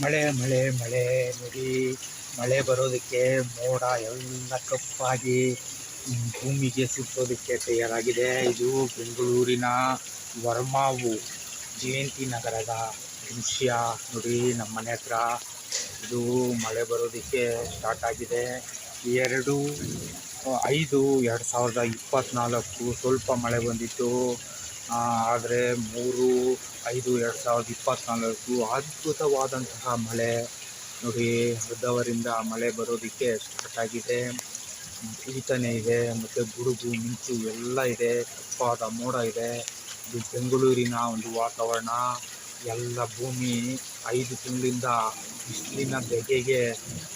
ಮಳೆ ಮಳೆ ಮಳೆ, ನೋಡಿ. ಮಳೆ ಬರೋದಕ್ಕೆ ಮೋಡ ಎಲ್ಲ ಕಪ್ಪಾಗಿ ಭೂಮಿಗೆ ಸುಟ್ಟೋದಕ್ಕೆ ತಯಾರಾಗಿದೆ. ಇದು ಬೆಂಗಳೂರಿನ ವರ್ಮಾವು. ಜಯಂತಿ ನಗರದ ದೃಶ್ಯ. ನೋಡಿ, ನಮ್ಮ ಮನೆ ಹತ್ರ ಇದು ಮಳೆ ಬರೋದಕ್ಕೆ ಸ್ಟಾರ್ಟ್ ಆಗಿದೆ. ಎರಡು, ಐದು, ಎರಡು ಸಾವಿರದ ಇಪ್ಪತ್ತ್ನಾಲ್ಕು ಸ್ವಲ್ಪ ಮಳೆ ಬಂದಿತ್ತು. ಆದರೆ ಮೂರು, ಐದು, ಎರಡು ಸಾವಿರದ ಇಪ್ಪತ್ತ್ನಾಲ್ಕು ಅದ್ಭುತವಾದಂತಹ ಮಳೆ. ನೋಡಿ ಅರ್ಧವರಿಂದ ಮಳೆ ಬರೋದಕ್ಕೆ ಸ್ಟಾರ್ಟ್ ಆಗಿದೆ ಈತನೇ ಇದೆ, ಮತ್ತು ಗುಡುಗು, ಮಿಂಚು ಎಲ್ಲ ಇದೆ. ಕಪ್ಪಾದ ಮೋಡ ಇದೆ. ಇದು ಬೆಂಗಳೂರಿನ ಒಂದು ವಾತಾವರಣ. ಎಲ್ಲ ಭೂಮಿ ಐದು ತಿಂಗಳಿಂದ ಬಿಸಿಲಿನ ಬೆಗೆಗೆ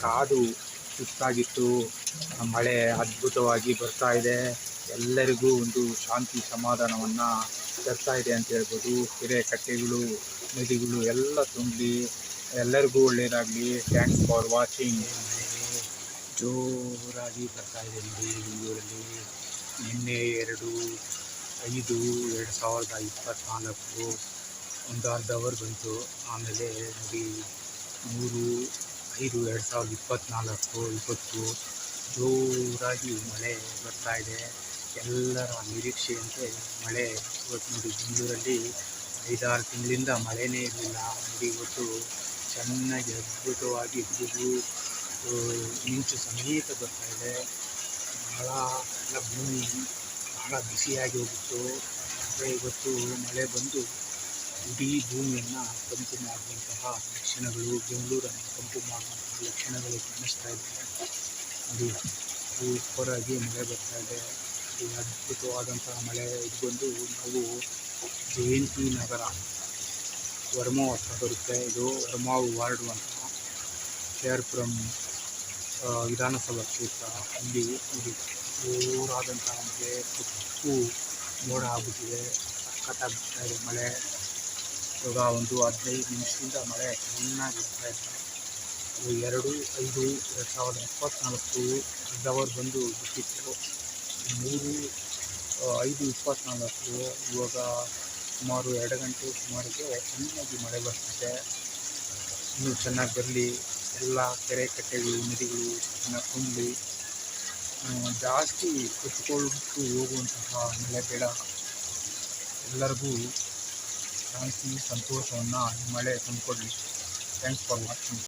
ಕಾದು ಸುಸ್ತಾಗಿತ್ತು. ಮಳೆ ಅದ್ಭುತವಾಗಿ ಬರ್ತಾ ಇದೆ. ಎಲ್ಲರಿಗೂ ಒಂದು ಶಾಂತಿ ಸಮಾಧಾನವನ್ನು ತರ್ತಾ ಇದೆ ಅಂತ ಹೇಳ್ಬೋದು. ಕೆರೆ ಕಟ್ಟೆಗಳು, ನದಿಗಳು ಎಲ್ಲ ತುಂಬಿ ಎಲ್ಲರಿಗೂ ಒಳ್ಳೆಯದಾಗಲಿ ಥ್ಯಾಂಕ್ಸ್ ಫಾರ್ ವಾಚಿಂಗ್ ಜೋರಾಗಿ ಬರ್ತಾ ಇದೆ ನೋಡಿ ಬೆಂಗಳೂರಲ್ಲಿ ನಿನ್ನೆ ಎರಡು, ಐದು, ಎರಡು ಸಾವಿರದ ಇಪ್ಪತ್ತ್ನಾಲ್ಕು ಒಂದು ಅರ್ಧ ಅವರ್ ಬಂತು. ಆಮೇಲೆ ನೋಡಿ ಮೂರು, ಐದು, ಎರಡು ಸಾವಿರದ ಇಪ್ಪತ್ತ್ನಾಲ್ಕು ಇವತ್ತು ಜೋರಾಗಿ ಮಳೆ ಬರ್ತಾ ಇದೆ. ಎಲ್ಲರ ನಿರೀಕ್ಷೆಯಂತೆ ಮಳೆ ಇವತ್ತು ನೋಡಿ ಬೆಂಗಳೂರಲ್ಲಿ ಐದಾರು ತಿಂಗಳಿಂದ ಮಳೆನೇ ಇರಲಿಲ್ಲ. ನೋಡಿ ಇವತ್ತು ಚೆನ್ನಾಗಿ ಅದ್ಭುತವಾಗಿ ಗುಡುಗು ಮಿಂಚು ಸಮೇತ ಬರ್ತಾ ಇದೆ. ಭಾಳ ಎಲ್ಲ ಭೂಮಿ ಭಾಳ ಬಿಸಿಯಾಗಿ ಹೋಗಿತ್ತು. ಆದರೆ ಇವತ್ತು ಮಳೆ ಬಂದು ಇಡೀ ಭೂಮಿಯನ್ನು ತಂಪು ಮಾಡುವಂತಹ ಲಕ್ಷಣಗಳು, ಬೆಂಗಳೂರನ್ನು ತಂಪು ಮಾಡುವಂತಹ ಲಕ್ಷಣಗಳು ಕಾಣಿಸ್ತಾ ಇದೆ. ನೋಡಿ ಸೂಪರಾಗಿ ಮಳೆ ಬರ್ತಾ ಇದೆ. ಇದು ಅದ್ಭುತವಾದಂತಹ ಮಳೆ ಇದು ಬಂದು ನಾವು ಜಯಂತಿ ನಗರ ವರ್ಮ ಹತ್ರ ಬರುತ್ತೆ. ಇದು ವರ್ಮ ವಾರ್ಡು ಅಂತ ಕೆ ಆರ್ ಪುರಂ ವಿಧಾನಸಭಾ ಕ್ಷೇತ್ರ. ಅಲ್ಲಿ ಇದು ಜೋರಾದಂತಹ ಮಳೆ ಕಪ್ಪು ಮೋಡ ಆಗ್ಬಿಟ್ಟಿದೆ. ಸಖತ್ತಾಗಿ ಬರ್ತಾ ಇದೆ ಮಳೆ. ಇವಾಗ ಒಂದು ಹದಿನೈದು ನಿಮಿಷದಿಂದ ಮಳೆ ಚೆನ್ನಾಗಿ ಬರ್ತಾ ಇದೆ. ಎರಡು ಐದು ಎರಡು ಸಾವಿರದ ಇಪ್ಪತ್ತ್ನಾಲ್ಕು ಅರ್ಧವರ್ ಬಂದು ಬಿಟ್ಟಿತ್ತು. ಮೂರು ಐದು ಇಪ್ಪತ್ತ್ನಾಲ್ಕು ಇವಾಗ ಸುಮಾರು ಎರಡು ಗಂಟೆ ಸುಮಾರಿಗೆ ಚೆನ್ನಾಗಿ ಮಳೆ ಬರ್ತಿದೆ. ಇನ್ನೂ ಚೆನ್ನಾಗಿ ಬರಲಿ. ಎಲ್ಲ ಕೆರೆ ಕಟ್ಟೆಗಳು, ನದಿಗಳು ಚೆನ್ನಾಗಿ ತುಂಬಲಿ. ಜಾಸ್ತಿ ಕೊಚ್ಚಿಕೊಂಡು ಹೋಗುವಂತಹ ಮಳೆ ಬೇಡ. ಎಲ್ಲರಿಗೂ ಶಾಂತಿ, ಸಂತೋಷವನ್ನು ಮಳೆ ತಂದುಕೊಡ್ಲಿ. Thanks for watching